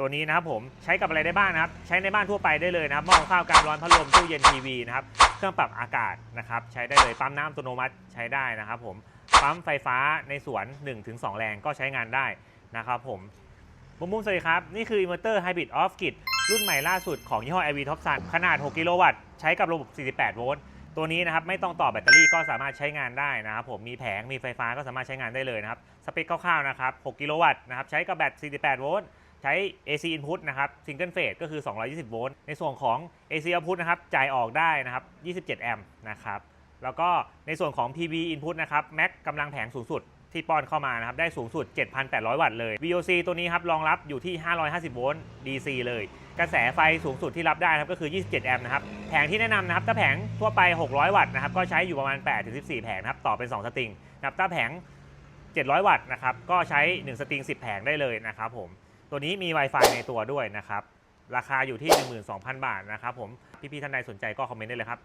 ตัวนี้นะครับผมใช้กับอะไรได้บ้างนะครับ ใช้ในบ้านทั่วไปได้เลยนะครับหม้อหุงข้าวการร้อนพัดลมตู้เย็นทีวีนะครับเครื่องปรับอากาศนะครับใช้ได้เลยปั๊มน้ำอัตโนมัติใช้ได้นะครับผมปั๊มไฟฟ้าในสวน 1-2 แรงก็ใช้งานได้นะครับผมบุ้มบุ้มสวัสดีครับ นี่คือ Inverter Hybrid Off Grid รุ่นใหม่ล่าสุดของยี่ห้อ LV Top Sun ขนาด 6 กิโลวัตต์ ใช้กับระบบ 48 โวลต์ ตัวนี้นะครับไม่ต้องต่อแบตเตอรี่ก็สามารถใช้งานได้นะครับผมมีแผงมีไฟฟ้าก็สามารถใช้งานได้เลยนะครับ สเปคคร่าวๆนะครับ 6 กิโลวัตต์นะครับใช้กับแบต 48 โวลต์ ใช้ AC input นะครับ single phase ก็คือ 220 โวลต์ ในส่วนของ AC output นะครับ จ่ายออกได้นะครับ 27 แอมป์นะครับ แล้วก็ในส่วนของ PV input นะครับ max กำลังแผงสูงสุดที่ป้อนเข้ามานะครับ ได้สูงสุด 7,800 วัตต์เลย VOC ตัวนี้ครับ รองรับอยู่ที่ 550 โวลต์ DC เลย กระแสไฟสูงสุดที่รับได้นะครับ ก็คือ 27 แอมป์นะครับ แผงที่แนะนำนะครับ ถ้าแผงทั่วไป 600 วัตต์นะครับ ก็ใช้อยู่ประมาณ 8-14 แผงนะครับ ต่อเป็น 2 สตริงนะครับ ถ้าแผง 700 วัตต์นะครับ ก็ใช้ 1 สตริง 10 แผงได้เลยนะครับผม ตัวนี้มี Wi-Fi ในตัวด้วยนะครับ ราคาอยู่ที่ 12,000 บาทนะครับผม พี่ๆท่านใดสนใจก็คอมเมนต์ได้เลยครับ